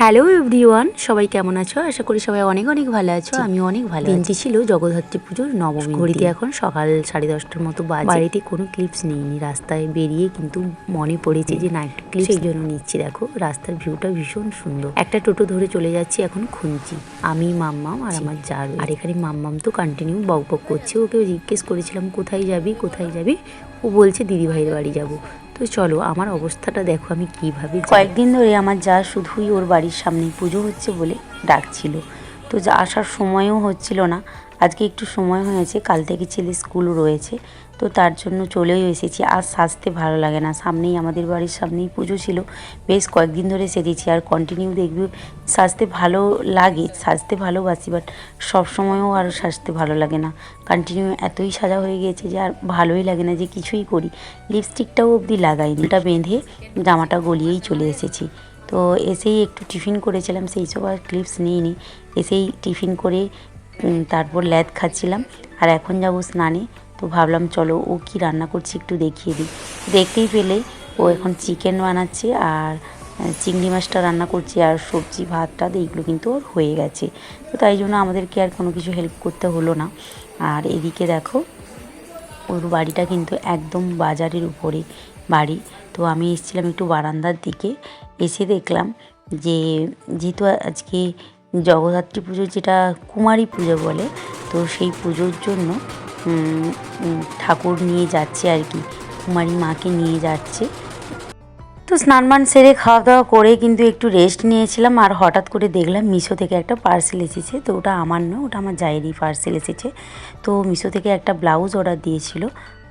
Hello everyone সবাই কেমন আছো? আশা করি সবাই অনেক অনেক ভালো আছো আমি অনেক ভালো দিনটি ছিল জগদ্ধাত্রী পুজোর নবমী ঘড়িতে এখন সকাল সাড়ে দশটার মতো বাজে। বাড়িতে কোনো ক্লিপস নেইনি রাস্তায় বেরিয়ে কিন্তু মনে পড়েছে যে না একটু ক্লিপ সেই জন্য নিচ্ছি দেখো রাস্তার ভিউটা ভীষণ সুন্দর। একটা টোটো ধরে চলে যাচ্ছি এখন খুঁজছি আমি মাম্মাম আর আমার জার আর এখানে মাম্মাম তো কন্টিনিউ বক বক করছে। ওকে জিজ্ঞেস করেছিলাম কোথায় যাবি? কোথায় যাবি? ও বলছে দিদি ভাইয়ের বাড়ি যাব। তো চলো, আমার অবস্থাটা দেখো, আমি কীভাবে কয়েকদিন ধরে আমার যা শুধুই ওর বাড়ির সামনে পুজো হচ্ছে বলে ডাকছিল। তো যা আসার সময়ও হচ্ছিল না। আজকে একটু সময় হয়েছে, কাল থেকে ছেলে স্কুল রয়েছে, তো তার জন্য চলেও এসেছি। আর সাজতে ভালো লাগে না। সামনেই আমাদের বাড়ির সামনেই পুজো ছিল। বেশ কয়েকদিন ধরে সেজেছি। আর কন্টিনিউ দেখবি, সাজতে ভালো লাগে, সাজতে ভালোবাসি বাট সবসময়ও আর সাজতে ভালো লাগে না। কন্টিনিউ এতই সাজা হয়ে গিয়েছে যে আর ভালোই লাগে না যে কিছুই করি। লিপস্টিকটাও অবধি লাগাইনি। এটা বেঁধে জামাটা গলিয়েই চলে এসেছি। তো এসেই একটু টিফিন করেছিলাম, সেই সব আর ক্লিপস নিইনি। এসেই টিফিন করে তারপর ল্যাদ খাচ্ছিলাম। আর এখন যাব স্নানে। তো ভাবলাম, চলো ও কি রান্না করছে একটু দেখিয়ে দিই। দেখতেই পেলে ও এখন চিকেন বানাচ্ছে আর চিংড়ি মাছটা রান্না করছে আর সবজি ভাতটা এইগুলো কিন্তু ওর হয়ে গেছে। তো তাই জন্য আমাদেরকে আর কোনো কিছু হেল্প করতে হলো না। আর এদিকে দেখো, ওর বাড়িটা কিন্তু একদম বাজারের উপরে বাড়ি। তো আমি এসেছিলাম একটু বারান্দার দিকে। এসে দেখলাম যে, যেহেতু আজকে জগদ্ধাত্রী পুজো যেটা কুমারী পুজো বলে, তো সেই পুজোর জন্য ঠাকুর নিয়ে যাচ্ছে আর কি, কুমারী মাকে নিয়ে যাচ্ছে। তো স্নান মান সেরে খাওয়া দাওয়া করে কিন্তু একটু রেস্ট নিয়েছিলাম, আর হঠাৎ করে দেখলাম মিশো থেকে একটা পার্সেল এসেছে, তো ওটা আমার নয়, ওটা আমার জায়েরই পার্সেল এসেছে। তো মিশো থেকে একটা ব্লাউজ অর্ডার দিয়েছিল,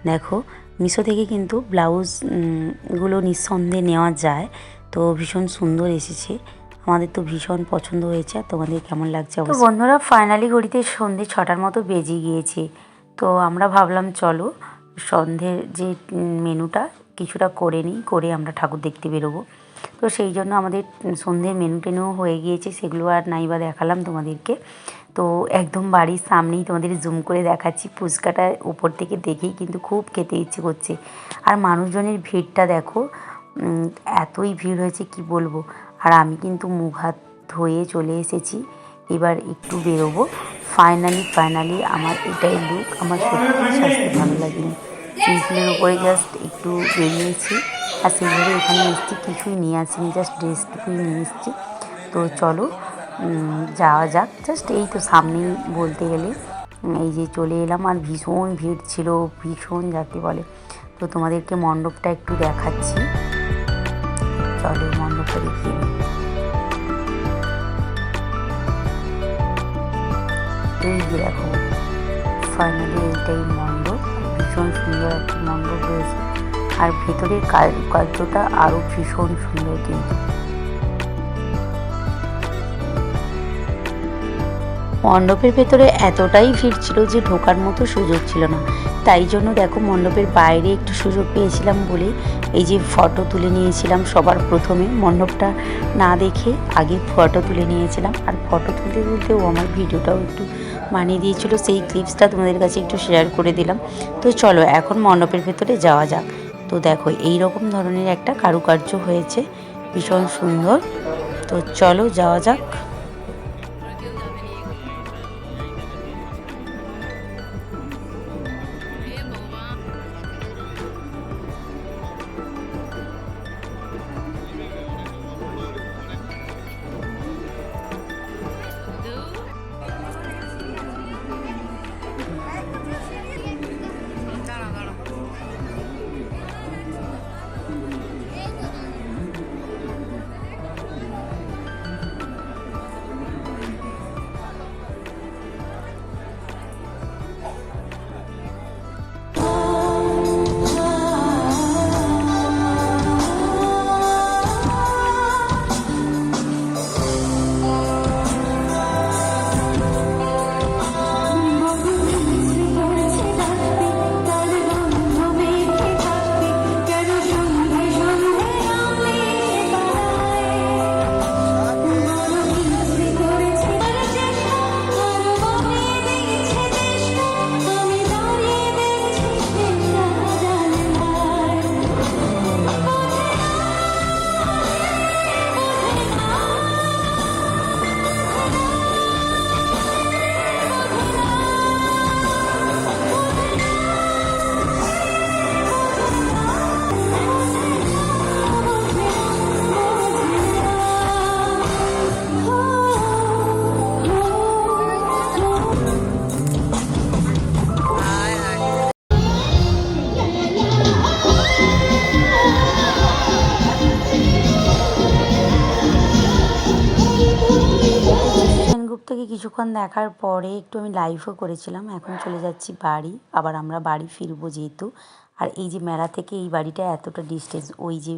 দেখো, মিশো থেকে কিন্তু ব্লাউজগুলো নিঃসন্দেহে নেওয়া যায়, তো ভীষণ সুন্দর এসেছে। আমাদের তো ভীষণ পছন্দ হয়েছে আর তোমাদের কেমন লাগছে তো বন্ধুরা ফাইনালি ঘড়িতে সন্ধে ছটার মতো বেজে গিয়েছে। তো আমরা ভাবলাম চলো সন্ধ্যের যে মেনুটা কিছুটা করে নিই করে আমরা ঠাকুর দেখতে বেরোবো। তো সেই জন্য আমাদের সন্ধ্যের মেনু টেনুও হয়ে গিয়েছে সেগুলো আর নাইবা দেখালাম তোমাদেরকে। তো একদম বাড়ির সামনেই তোমাদের জুম করে দেখাচ্ছি ফুচকাটা উপর থেকে দেখেই কিন্তু খুব খেতে ইচ্ছে করছে। আর মানুষজনের ভিড়টা দেখো এতই ভিড় হয়েছে কি বলব? আর আমি কিন্তু মুখ হাত ধুয়ে চলে এসেছি। এবার একটু বেরোবো। ফাইনালি ফাইনালি আমার এটাই লুক আমার সত্যি স্বাস্থ্য ভালো লাগেনি। সিম্পলের উপরে জাস্ট একটু বেরিয়েছি। আর সেইভাবে এখানে এসেছি, কিছুই নিয়ে আসিনি জাস্ট ড্রেসটুকুই নিয়ে এসেছি। তো চলো যাওয়া যাক। জাস্ট এই তো সামনেই বলতে গেলে এই যে চলে এলাম। আর ভীষণ ভিড় ছিল, ভীষণ যাকে বলে। তো তোমাদেরকে মণ্ডপটা একটু দেখাচ্ছি। চলো। নিই। এই যে দেখো ফাইনালি এইটাই মণ্ডপ ভীষণ সুন্দর একটা মণ্ডপ রয়েছে আর ভেতরের কার্যটা আরও ভীষণ সুন্দর কিন্তু মণ্ডপের ভেতরে এতটাই ভিড় ছিল যে ঢোকার মতো সুযোগ ছিল না। তাই জন্য দেখো মণ্ডপের বাইরে একটু সুযোগ পেয়েছিলাম বলে এই যে ফটো তুলে নিয়েছিলাম সবার প্রথমে। মণ্ডপটা না দেখে আগে ফটো তুলে নিয়েছিলাম। আর ফটো তুলতে তুলতেও আমার ভিডিওটাও একটু বানিয়ে দিয়েছিল। সেই ক্লিপসটা তোমাদের কাছে একটু শেয়ার করে দিলাম। তো চলো এখন মণ্ডপের ভেতরে যাওয়া যাক। তো দেখো এই রকম ধরনের একটা কারুকার্য হয়েছে। ভীষণ সুন্দর। তো চলো যাওয়া যাক। দূর থেকে কিছুক্ষণ দেখার পরে একটু আমি লাইভও করেছিলাম। এখন চলে যাচ্ছি বাড়ি। আবার আমরা বাড়ি ফিরবো যেহেতু। আর এই যে মেলা থেকে এই বাড়িটা এতটা ডিস্টেন্স ওই যে